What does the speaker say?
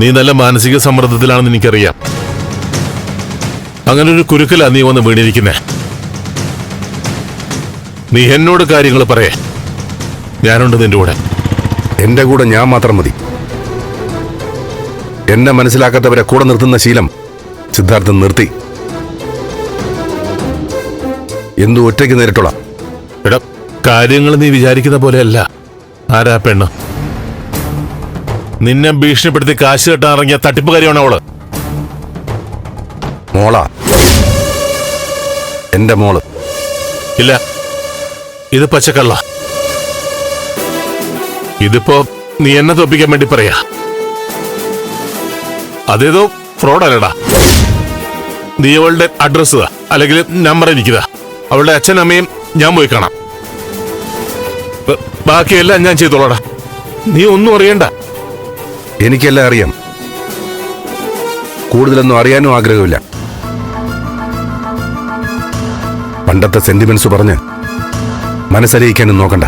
നീ നല്ല മാനസിക സമ്മർദ്ദത്തിലാണെന്ന് എനിക്കറിയാം. അങ്ങനെ ഒരു കുരുക്കലാ നീ വന്ന് വീണിരിക്കുന്നേ. നീ എന്നോട് കാര്യങ്ങൾ പറയേ. ഞാനുണ്ട് നിന്റെ കൂടെ. എന്റെ കൂടെ ഞാൻ മാത്രം മതി. എന്നെ മനസ്സിലാക്കാത്തവരെ കൂടെ നിർത്തുന്ന ശീലം സിദ്ധാർത്ഥൻ നിർത്തി. എന്തു ഒറ്റയ്ക്ക് നേരിട്ടോളാം. എടാ കാര്യങ്ങൾ നീ വിചാരിക്കുന്ന പോലെയല്ല. ആരാ പെണ്ണ്? നിന്നെ ഭീഷണിപ്പെടുത്തി കാശ് കെട്ടാൻ ഇറങ്ങിയ തട്ടിപ്പുകാരിയാണ് അവൾ. മോള. എന്റെ മോൾ. ഇല്ല. ഇത് പച്ചക്കള്ള. ഇതിപ്പോ നീ എന്നെ തോപ്പിക്കാൻ വേണ്ടി പറയാ. അതേതോ ഫ്രോഡല്ലടാ നീ അവളുടെ അഡ്രസ് അല്ലെങ്കിൽ നമ്പർ എനിക്കിതാ. അവളുടെ അച്ഛനും അമ്മയും ഞാൻ പോയി കാണാം. ബാക്കിയെല്ലാം ഞാൻ ചെയ്തോളടാ. നീ ഒന്നും അറിയണ്ട. എനിക്കെല്ലാം അറിയാം. കൂടുതലൊന്നും അറിയാനും ആഗ്രഹമില്ല. പണ്ടത്തെ സെന്റിമെന്റ്സ് പറഞ്ഞ് മനസ്സറിയിക്കാനും നോക്കണ്ട.